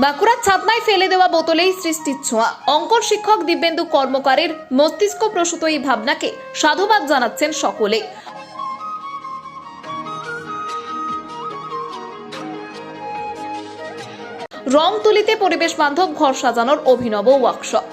বাঁকুড়ার ছাতনায় ফেলে দেওয়া বোতলেই সৃষ্টির ছোঁয়া। অঙ্কন শিক্ষক দিব্যেন্দু কর্মকারের মস্তিষ্ক প্রসূত এই ভাবনাকে সাধুবাদ জানাচ্ছেন সকলে। রং তুলিতে পরিবেশ বান্ধব ঘর সাজানোর অভিনব ওয়ার্কশপ।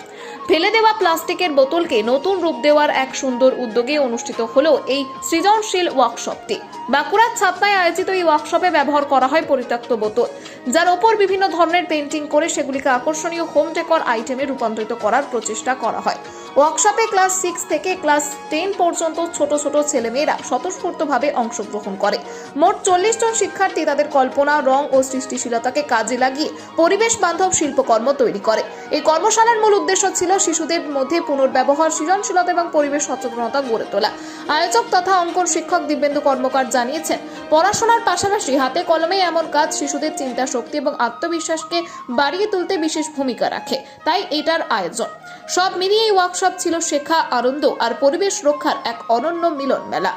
ফেলে দেওয়া প্লাস্টিকের বোতলকে নতুন রূপ দেওয়ার এক সুন্দর উদ্যোগে অনুষ্ঠিত হলো এই সৃজনশীল ওয়ার্কশপটি। বাঁকুড়ার ছাপনায় আয়োজিত এই ওয়ার্কশপে ব্যবহার করা হয় পরিত্যক্ত বোতল। যার ওপর বিভিন্ন ধরনের পেন্টিং করে সেগুলিকে আকর্ষণীয় হোম ডেকর আইটেমে রূপান্তরিত করার প্রচেষ্টা করা হয়। ওয়ার্কশপে ক্লাস সিক্স থেকে ক্লাস টেন পর্যন্ত ছোট ছোট ছেলেমেয়েরা স্বতঃস্ফূর্তভাবে অংশগ্রহণ করে। মোট চল্লিশ জন শিক্ষার্থী তাদের কল্পনা, রং ও সৃষ্টিশীলতাকে কাজে লাগিয়ে পরিবেশ বান্ধব শিল্পকর্ম তৈরি করে। এই কর্মশালার মূল উদ্দেশ্য ছিল শিশুদের মধ্যে পুনর্ব্যবহার, সৃজনশীলতা এবং পরিবেশ সচেতনতা গড়ে তোলা। আয়োজক তথা অঙ্কন শিক্ষক দিব্যেন্দু কর্মকার জানিয়েছেন, পড়াশোনার পাশাপাশি হাতে কলমে এমন কাজ শিশুদের চিন্তা শক্তি এবং আত্মবিশ্বাসকে বাড়িয়ে তুলতে বিশেষ ভূমিকা রাখে। তাই এটার আয়োজন। সব মিলিয়ে এই ওয়ার্কশপ ছিল শেখা, আনন্দ আর পরিবেশ রক্ষার এক অনন্য মিলন মেলা।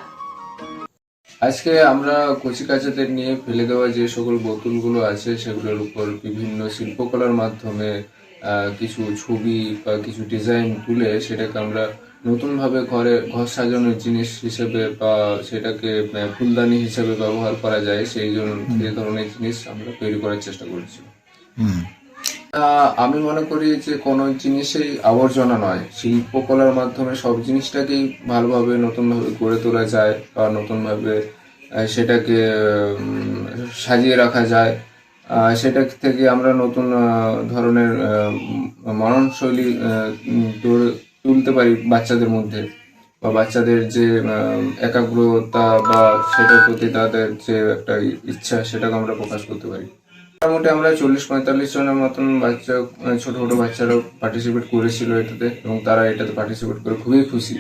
আজকে আমরা কচিকাচাদের নিয়ে ফেলে দেওয়া যে সকল বোতলগুলো আছে, সেগুলোর উপর বিভিন্ন শিল্পকলার মাধ্যমে কিছু ছবি বা কিছু ডিজাইন তুলে সেটাকে আমরা নতুনভাবে ঘরে ঘর সাজানোর জিনিস হিসেবে বা সেটাকে ফুলদানি হিসেবে ব্যবহার করা যায় সেই জন্য সেই ধরনের জিনিস আমরা তৈরি করার চেষ্টা করছি। আহ, আমি মনে করি যে কোনো জিনিসেই আবর্জনা নয় শিল্পকলার মাধ্যমে সব জিনিসটাকেই ভালোভাবে নতুনভাবে গড়ে তোলা যায় বা নতুনভাবে সেটাকে সাজিয়ে রাখা যায়। সেটা থেকে আমরা নতুন ধরনের মননশৈলী তুলতে পারি বাচ্চাদের মধ্যে বা বাচ্চাদের যে একাগ্রতা বা সেটার প্রতি তাদের যে একটা ইচ্ছা, সেটাকে আমরা প্রকাশ করতে পারি। মোটামুটি আমরা চল্লিশ পঁয়তাল্লিশ জনের মতন বাচ্চা, ছোট ছোট বাচ্চারাও পার্টিসিপেট করেছিল এটাতে এবং তারা এটাতে পার্টিসিপেট করে খুবই খুশি।